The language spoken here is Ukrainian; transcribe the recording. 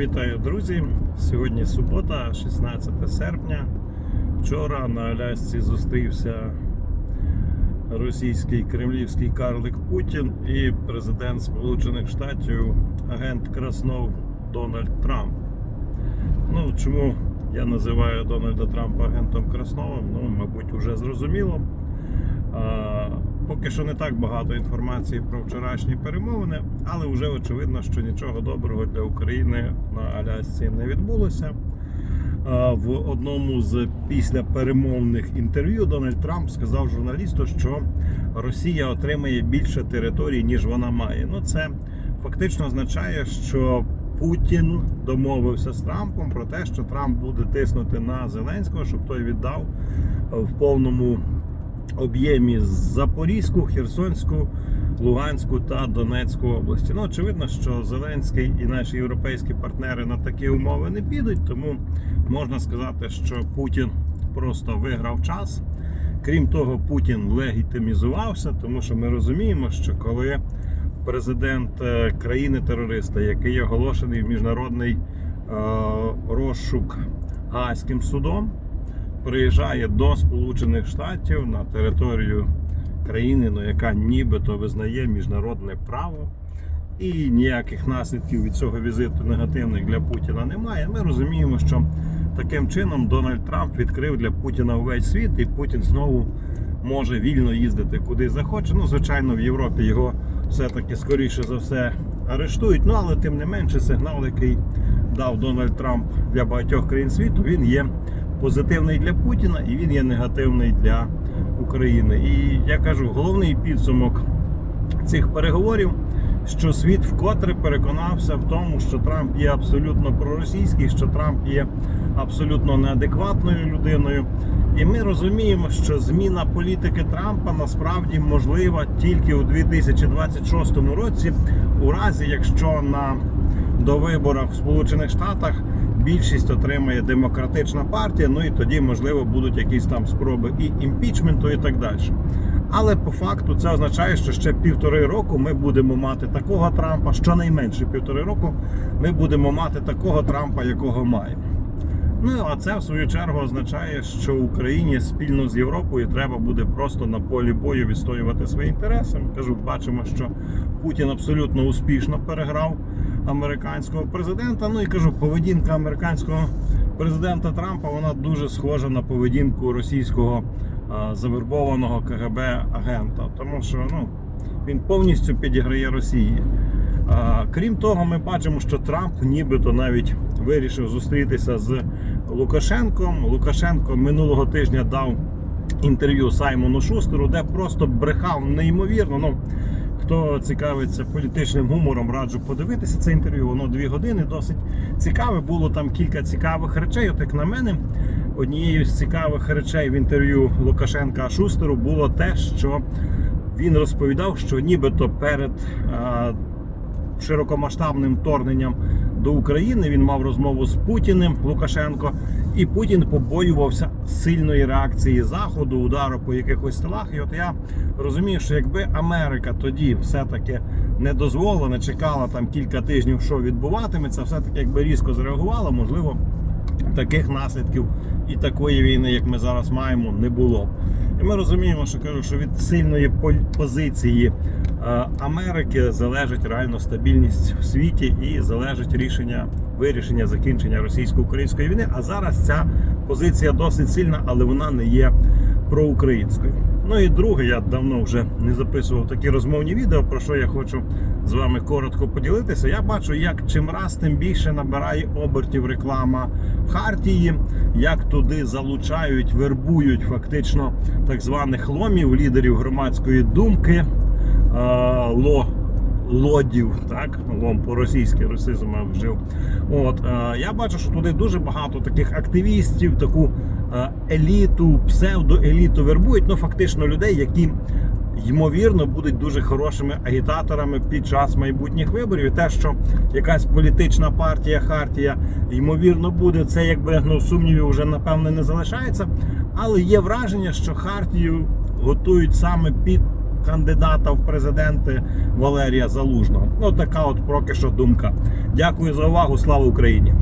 Вітаю, друзі! Сьогодні субота, 16 серпня. Вчора на Алясці зустрівся російський кремлівський карлик Путін і президент Сполучених Штатів, агент Краснов Дональд Трамп. Ну, чому я називаю Дональда Трампа агентом Красновим? Ну, мабуть, вже зрозуміло. Поки що не так багато інформації про вчорашні перемовини, але вже очевидно, що нічого доброго для України на Алясці не відбулося. В одному з післяперемовних інтерв'ю Дональд Трамп сказав журналісту, що Росія отримає більше територій, ніж вона має. Ну, це фактично означає, що Путін домовився з Трампом про те, що Трамп буде тиснути на Зеленського, щоб той віддав в повному об'ємі Запорізьку, Херсонську, Луганську та Донецьку області. Ну, очевидно, що Зеленський і наші європейські партнери на такі умови не підуть, тому можна сказати, що Путін просто виграв час. Крім того, Путін легітимізувався, тому що ми розуміємо, що коли президент е, країни-терориста, який оголошений в міжнародний е, розшук Гаазьким судом, приїжджає до Сполучених Штатів на територію країни, ну, яка нібито визнає міжнародне право. І ніяких наслідків від цього візиту негативних для Путіна немає. Ми розуміємо, що таким чином Дональд Трамп відкрив для Путіна увесь світ, і Путін знову може вільно їздити куди захоче. Ну, звичайно, в Європі його все-таки скоріше за все арештують. Ну але тим не менше, сигнал, який дав Дональд Трамп для багатьох країн світу, він є позитивний для Путіна і він є негативний для України. І я кажу, головний підсумок цих переговорів, що світ вкотре переконався в тому, що Трамп є абсолютно проросійський, що Трамп є абсолютно неадекватною людиною. І ми розуміємо, що зміна політики Трампа насправді можлива тільки у 2026 році, у разі якщо на довиборах в Сполучених Штатах більшість отримає демократична партія. Ну і тоді, можливо, будуть якісь там спроби і імпічменту, і так далі. Але по факту це означає, що ще півтори року ми будемо мати такого Трампа, щонайменше півтори року ми будемо мати такого Трампа, якого маємо. Ну а це в свою чергу означає, що Україні спільно з Європою треба буде просто на полі бою відстоювати свої інтереси. Кажу, бачимо, що Путін абсолютно успішно переграв американського президента. Ну і кажу, поведінка американського президента Трампа вона дуже схожа на поведінку російського завербованого КГБ агента, тому що ну він повністю підіграє Росії. Крім того, ми бачимо, що Трамп нібито навіть вирішив зустрітися з Лукашенком. Лукашенко минулого тижня дав інтерв'ю Саймону Шустеру, де просто брехав неймовірно. Ну, Хто цікавиться політичним гумором, раджу подивитися це інтерв'ю. Воно дві години досить цікаве. Було там кілька цікавих речей. От як на мене, однією з цікавих речей в інтерв'ю Лукашенка Шустеру було те, що він розповідав, що нібито перед широкомасштабним вторгненням до України він мав розмову з Путіним Лукашенко, і Путін побоювався сильної реакції Заходу, удару по якихось тилах. І от я розумію, що якби Америка тоді все-таки не дозволила, не чекала там кілька тижнів, що відбуватиметься, все-таки якби різко зреагувала, можливо, таких наслідків і такої війни, як ми зараз маємо, не було. І ми розуміємо, що кажу, що від сильної позиції е, Америки залежить реально стабільність в світі і залежить рішення вирішення закінчення російсько-української війни. А зараз ця позиція досить сильна, але вона не є проукраїнською. Ну і друге, я давно вже не записував такі розмовні відео, про що я хочу з вами коротко поділитися. Я бачу, як чим раз тим більше набирає обертів реклама в Хартії, як туди залучають, вербують фактично так званих ломів, лідерів громадської думки. е, Ло лодів, так лом по-російськи русизм я вжив. От е, я бачу, що туди дуже багато таких активістів, таку е, еліту, псевдоеліту вербують. Ну фактично людей, які ймовірно будуть дуже хорошими агітаторами під час майбутніх виборів. І те, що якась політична партія, хартія, ймовірно, буде це, якби ну сумнівів вже напевне не залишається. Але є враження, що хартію готують саме під кандидата в президенти Валерія Залужного. Ну така от поки що думка. Дякую за увагу. Слава Україні!